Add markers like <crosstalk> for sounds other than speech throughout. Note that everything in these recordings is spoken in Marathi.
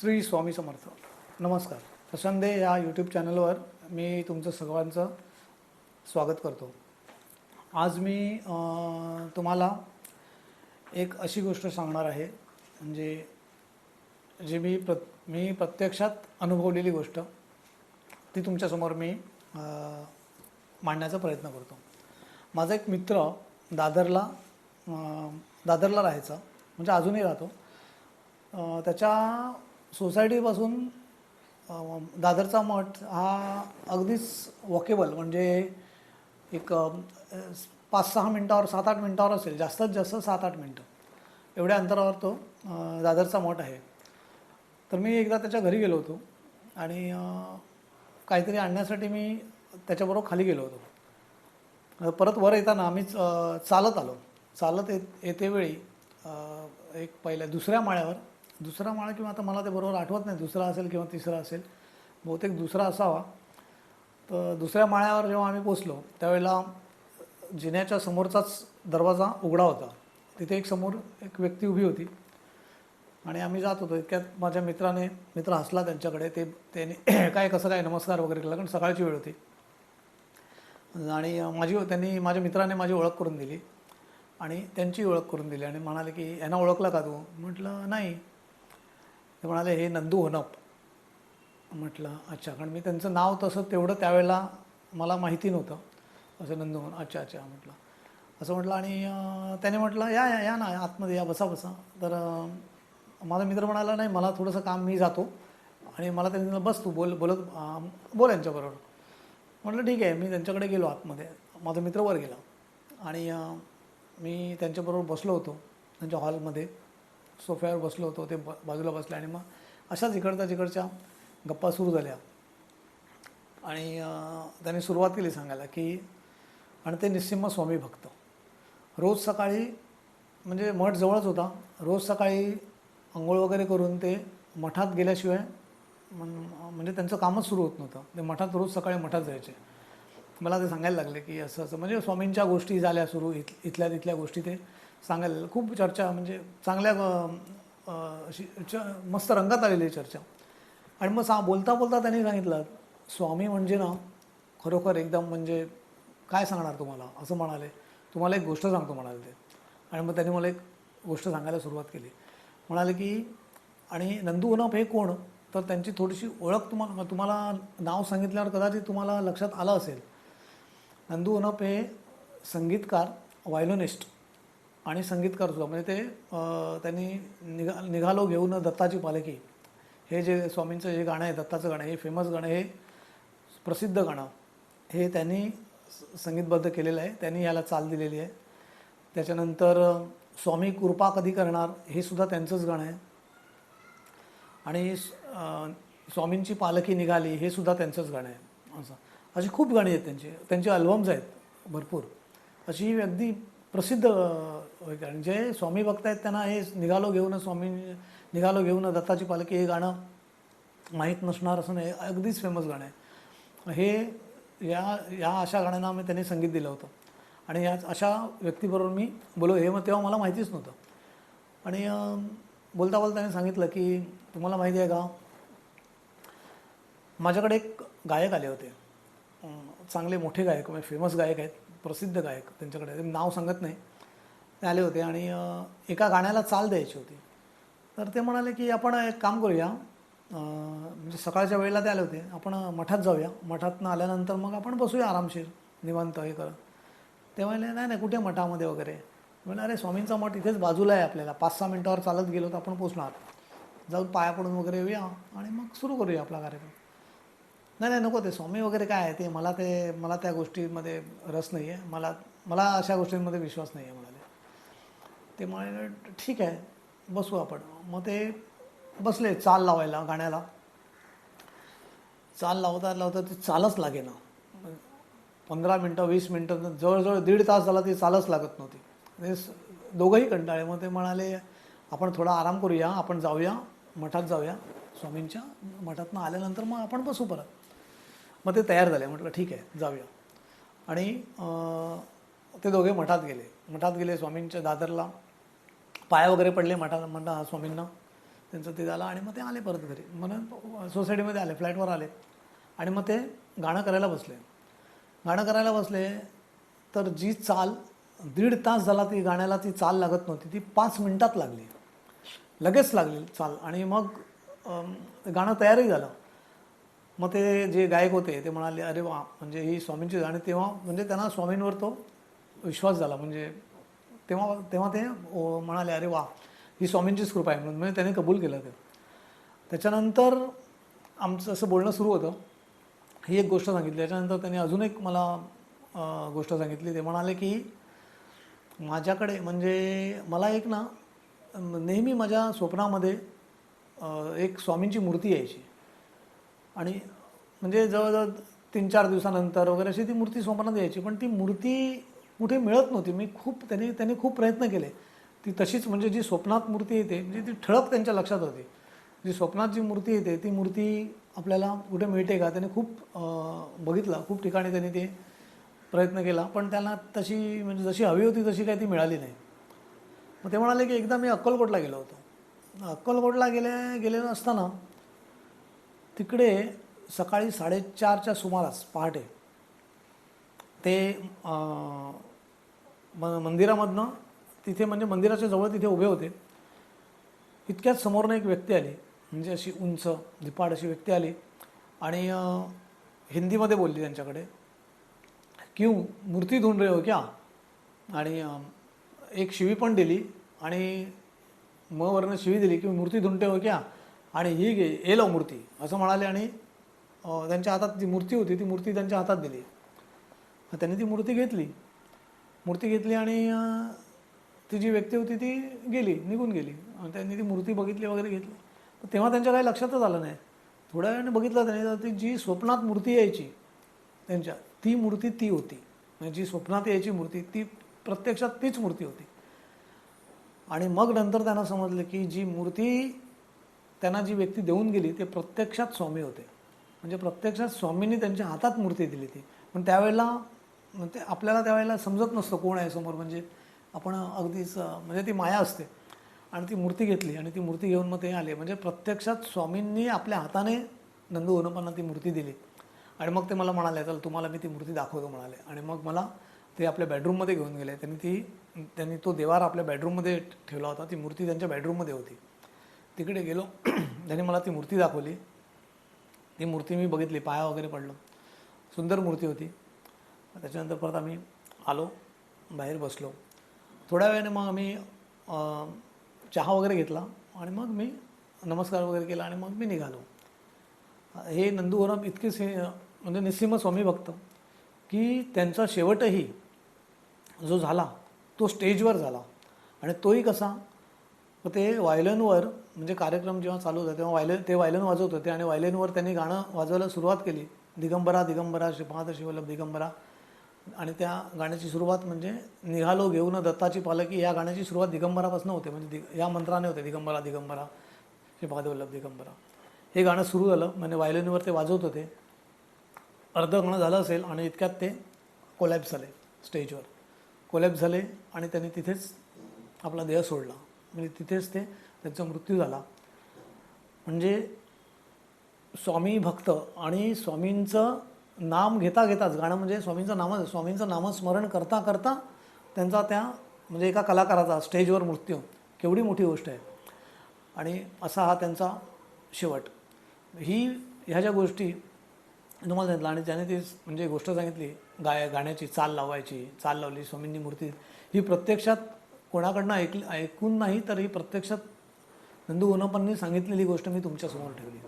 श्री स्वामी समर्थ. नमस्कार. प्रसंदे या यूट्यूब चॅनलवर मी तुमचं सर्वांचं स्वागत करतो. आज मी तुम्हाला एक अशी गोष्ट सांगणार आहे म्हणजे जी मी प्र मी प्रत्यक्षात अनुभवलेली गोष्ट ती तुमच्यासमोर मी मांडण्याचा प्रयत्न करतो. माझा एक मित्र दादरला दादरला राहायचा म्हणजे अजूनही राहतो. त्याच्या सोसायटीपासून दादरचा मठ हा अगदीच वॉकेबल म्हणजे एक पाच सहा मिनटावर सात आठ मिनटावर असेल जास्तीत जास्त सात आठ मिनटं. एवढ्या अंतरावर तो दादरचा मठ आहे. तर मी एकदा त्याच्या घरी गेलो होतो आणि काहीतरी आणण्यासाठी मी त्याच्याबरोबर खाली गेलो होतो. परत वर येताना आम्ही चालत आलो. चालत येत येतेवेळी एक पहिल्या दुसऱ्या माळ्यावर दुसरा माळा किंवा आता मला ते बरोबर आठवत नाही दुसरा असेल किंवा तिसरा असेल. बहुतेक दुसरा असावा. तर दुसऱ्या माळ्यावर जेव्हा आम्ही पोचलो त्यावेळेला जिन्याच्या समोरचाच दरवाजा उघडा होता. तिथे एक समोर एक व्यक्ती उभी होती. आणि आम्ही जात होतो. इतक्यात माझ्या मित्राने मित्र हसला त्यांच्याकडे. ते त्याने <clears throat> काय कसं काय नमस्कार वगैरे केला कारण सकाळची वेळ होती. आणि माझी त्यांनी माझ्या मित्राने माझी ओळख करून दिली. आणि त्यांची ओळख करून दिली. आणि म्हणाले की यांना ओळखला का तू? म्हटलं नाही. ते म्हणाले हे नंदू होनप म्हटलं अच्छा कारण मी त्यांचं नाव तसं तेवढं त्यावेळेला मला माहिती नव्हतं. असं नंदू होन अच्छा अच्छा म्हटलं. असं म्हटलं आणि त्याने म्हटलं या या या ना आतमध्ये या बसा बसा. तर माझा मित्र म्हणाला नाही मला थोडंसं काम मी जातो आणि मला त्यांनी बस तू बोल बोलत बोल यांच्याबरोबर म्हटलं ठीक आहे मी त्यांच्याकडे गेलो आतमध्ये. माझा मित्र वर गेला आणि मी त्यांच्याबरोबर बसलो होतो त्यांच्या हॉलमध्ये. सोफ्यावर बसलो होतो ते बाजूला बसले आणि मग अशाच इकडच्या तिकडच्या गप्पा सुरू झाल्या. आणि त्याने त्यांनी सुरुवात केली सांगायला की आणि ते निस्सिंह स्वामी भक्त. रोज सकाळी म्हणजे मठ जवळच होता रोज सकाळी आंघोळ वगैरे करून ते मठात गेल्याशिवाय म्हणजे त्यांचं कामच सुरू होत नव्हतं. ते मठात रोज सकाळी मठात जायचे. मला ते सांगायला लागले की असं असं म्हणजे स्वामींच्या गोष्टी झाल्या सुरू इथ इथल्या तिथल्या गोष्टी ते. सांगायला खूप चर्चा म्हणजे चांगल्या अशी च मस्त रंगात आलेली आहे चर्चा. आणि मग सा बोलता बोलता त्यांनी सांगितलं स्वामी म्हणजे ना खरोखर एकदम म्हणजे काय सांगणार तुम्हाला? असं म्हणाले. तुम्हाला एक गोष्ट सांगतो म्हणाले ते. आणि मग त्यांनी मला एक गोष्ट सांगायला सुरुवात केली. म्हणाले की आणि नंदू उनप हे कोण? तर त्यांची थोडीशी ओळख तुम्हाला तुम्हाला नाव सांगितल्यावर कदाचित तुम्हाला लक्षात आलं असेल. नंदू उनप हे संगीतकार वायलोनिस्ट आणि संगीतकार सुद्धा. म्हणजे ते त्यांनी निघा निघालो घेऊन दत्ताची पालखी. हे जे स्वामींचं जे गाणं आहे दत्ताचं गाणं हे फेमस गाणं हे प्रसिद्ध गाणं. हे त्यांनी संगीतबद्ध केलेलं आहे. त्यांनी याला चाल दिलेली आहे. त्याच्यानंतर स्वामी कृपा कधी करणार हे सुद्धा त्यांचंच गाणं आहे. आणि स्वामींची पालखी निघाली हे सुद्धा त्यांचंच गाणं आहे. असं. अशी खूप गाणी आहेत त्यांची. त्यांचे अल्बम्स आहेत भरपूर. अशी ही अगदी प्रसिद्ध कारण जे स्वामी भक्त आहेत त्यांना हे निघालो घेऊन स्वामी निघालो घेऊन दत्ताची पालखी हे गाणं माहीत नसणार असं नाही अगदीच फेमस गाणं आहे. हे या या अशा गाण्यांना मी त्यांनी संगीत दिलं होतं. आणि या अशा व्यक्तीबरोबर मी बोलो हे मग तेव्हा मला माहितीच नव्हतं. आणि बोलता बोलता त्यांनी सांगितलं की तुम्हाला माहिती आहे का? माझ्याकडे एक गायक आले होते. चांगले मोठे गायक म्हणजे फेमस गायक आहेत. प्रसिद्ध गायक त्यांच्याकडे. ते नाव सांगत नाही. ते आले होते आणि एका गाण्याला चाल द्यायची होती. तर ते म्हणाले की आपण एक काम करूया. म्हणजे सकाळच्या वेळेला ते आले होते. आपण मठात जाऊया. मठातनं आल्यानंतर मग आपण बसूया आरामशीर. निवांत हे करत. ते म्हणले नाही नाही कुठे मठामध्ये वगैरे? म्हणलं अरे स्वामींचा मठ इथेच बाजूला आहे आपल्याला. पाच सहा मिनटावर चालत गेलो तर आपण पोचणार. जाऊन पाया पडून वगैरे येऊया आणि मग सुरू करूया आपला कार्यक्रम. नाही नाही नको ते स्वामी वगैरे काय आहे ते मला ते मला त्या गोष्टीमध्ये रस नाही आहे मला मला अशा गोष्टींमध्ये विश्वास नाही आहे म्हणाले. ते म्हणाले ठीक आहे बसू आपण. मग ते बसले चाल लावायला गाण्याला. चाल लावता लावता ती चालच लागे ना पंधरा मिनटं वीस मिनटं जवळजवळ दीड तास झाला ती चालच लागत नव्हती. ते दोघंही कंटाळे मग ते म्हणाले आपण थोडा आराम करूया आपण जाऊया मठात जाऊया. स्वामींच्या मठातनं आल्यानंतर मग आपण बसू परत. मग ते तयार झाले. म्हटलं ठीक आहे जाऊया. आणि ते दोघे मठात गेले. मठात गेले स्वामींच्या दादरला. पाया वगैरे पडले मठा म्हणता स्वामींना. त्यांचं ते झालं आणि मग ते आले परत घरी. म्हणून सोसायटीमध्ये आले फ्लॅटवर आले. आणि मग ते गाणं करायला बसले. गाणं करायला बसले तर जी चाल दीड तास झाला ती गाण्याला ती चाल लागत नव्हती. ती पाच मिनटात लागली. लगेच लागली चाल. आणि मग ते गाणं तयारही झालं. मग ते जे गायक होते ते म्हणाले अरे वा म्हणजे ही स्वामींची आणि तेव्हा म्हणजे त्यांना स्वामींवर तो विश्वास झाला. म्हणजे तेव्हा तेव्हा ते म्हणाले अरे वा ही स्वामींचीच कृपा आहे. म्हणून म्हणजे त्याने कबूल केलं ते. त्याच्यानंतर आमचं असं बोलणं सुरू होतं. ही एक गोष्ट सांगितली. त्याच्यानंतर त्यांनी अजून एक मला गोष्ट सांगितली. ते म्हणाले की माझ्याकडे म्हणजे मला एक ना नेहमी माझ्या स्वप्नामध्ये एक स्वामींची मूर्ती यायची. आणि म्हणजे जवळजवळ तीन चार दिवसानंतर वगैरे अशी ती मूर्ती सोमनाथ यायची. पण ती मूर्ती कुठे मिळत नव्हती. मी खूप त्यांनी त्यांनी खूप प्रयत्न केले. ती तशीच म्हणजे जी स्वप्नात मूर्ती येते म्हणजे ती ठळक त्यांच्या लक्षात होती. जी स्वप्नात जी मूर्ती येते ती मूर्ती आपल्याला कुठे मिळते का? त्याने खूप बघितलं. खूप ठिकाणी त्यांनी ते प्रयत्न केला. पण त्यांना तशी म्हणजे जशी हवी होती तशी काही ती मिळाली नाही. मग ते म्हणाले की एकदा मी अक्कलकोटला गेलो होतो. अक्कलकोटला गेले गेलेलो असताना तिकडे सकाळी साडेचारच्या सुमारास पहाटे ते म मंदिरामधनं तिथे म्हणजे मंदिराच्या जवळ तिथे उभे होते. इतक्यात समोरनं एक व्यक्ती आली. म्हणजे अशी उंच धिपाड अशी व्यक्ती आली आणि हिंदीमध्ये बोलली त्यांच्याकडे. क्यों मूर्ती धुंड रे हो क्या? आणि एक शिवी पण दिली आणि म वरनं शिवी दिली की मूर्ती ढूंढते हो क्या? आणि ही घे ये मूर्ती असं म्हणाले आणि त्यांच्या हातात जी मूर्ती होती ती मूर्ती त्यांच्या हातात दिली. मग त्यांनी ती मूर्ती घेतली. मूर्ती घेतली आणि ती जी व्यक्ती होती ती गेली निघून गेली. आणि त्यांनी ती मूर्ती बघितली वगैरे घेतली. तेव्हा त्यांच्या काही लक्षातच आलं नाही. थोड्या वेळाने बघितलं त्यांनी तर ती जी स्वप्नात मूर्ती यायची त्यांच्या ती मूर्ती ती होती. म्हणजे जी स्वप्नात यायची मूर्ती ती प्रत्यक्षात तीच मूर्ती होती. आणि मग नंतर त्यांना समजलं की जी मूर्ती त्यांना जी व्यक्ती देऊन गेली ते प्रत्यक्षात स्वामी होते. म्हणजे प्रत्यक्षात स्वामींनी त्यांच्या हातात मूर्ती दिली ती. पण त्यावेळेला ते आपल्याला त्यावेळेला समजत नसतं कोण आहे समोर. म्हणजे आपण अगदीच म्हणजे ती माया असते. आणि ती मूर्ती घेतली आणि ती मूर्ती घेऊन मग ते आले. म्हणजे प्रत्यक्षात स्वामींनी आपल्या हाताने नंदू होनपांना ती मूर्ती दिली. आणि मग ते मला म्हणाले चल तुम्हाला मी ती मूर्ती दाखवतो म्हणाले. आणि मग मला ते आपल्या बेडरूममध्ये घेऊन गेले. त्यांनी ती त्यांनी तो देवार आपल्या बेडरूममध्ये ठेवला होता. ती मूर्ती त्यांच्या बेडरूममध्ये होती. तिकडे गेलो. <clears throat> त्याने मला ती मूर्ती दाखवली. ती मूर्ती मी बघितली पाया वगैरे पडलो. सुंदर मूर्ती होती. त्याच्यानंतर परत आम्ही आलो बाहेर बसलो. थोड्या वेळाने मग आम्ही चहा वगैरे घेतला आणि मग मी नमस्कार वगैरे केला आणि मग मी निघालो. हे नंदूवरम इतके से म्हणजे निस्सिम स्वामी भक्त की त्यांचा शेवटही जो झाला तो स्टेजवर झाला. आणि तोही कसा? ते वायलनवर म्हणजे कार्यक्रम जेव्हा चालू होता तेव्हा वायलन ते वायलन वाजवत होते आणि वायलेनवर त्यांनी गाणं वाजवायला सुरुवात केली. दिगंबरा दिगंबरा श्रीपाद शिवल्लभ दिगंबरा. आणि त्या गाण्याची सुरुवात म्हणजे निघालो घेऊन दत्ताची पालकी या गाण्याची सुरुवात दिगंबरापासून होते. म्हणजे दिग या मंत्राने होते दिगंबरा दिगंबरा श्रीपाद वल्लभ दिगंबरा. हे गाणं सुरू झालं म्हणजे वायलिनवर ते वाजवत होते. अर्ध गाणं झालं असेल आणि इतक्यात ते कोलॅप्स झाले स्टेजवर कोलॅप्स झाले आणि त्यांनी तिथेच आपला देह सोडला. म्हणजे तिथेच ते त्यांचा मृत्यू झाला. म्हणजे स्वामी भक्त आणि स्वामींचं नाम घेता घेताच गाणं म्हणजे स्वामींचं नाम स्वामींचं नामस्मरण करता करता त्यांचा त्या म्हणजे एका कलाकाराचा स्टेजवर मृत्यू. केवढी मोठी गोष्ट आहे. आणि असा हा त्यांचा शेवट. ही ह्या ज्या गोष्टी तुम्हाला सांगितलं आणि त्याने ती म्हणजे गोष्ट सांगितली गाय गाण्याची चाल लावायची चाल लावली स्वामींनी मूर्ती ही प्रत्यक्षात कोणाकडनं ऐक ऐकून नाही तर ही प्रत्यक्षात नंदू ओनपणनी सांगितलेली गोष्ट मी तुमच्यासमोर ठेवली.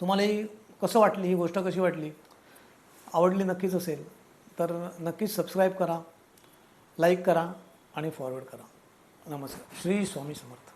तुम्हाला ही कसं वाटली ही गोष्ट कशी वाटली? आवडली नक्कीच असेल तर नक्कीच सबस्क्राईब करा लाईक करा आणि फॉरवर्ड करा. नमस्कार. श्री स्वामी समर्थ.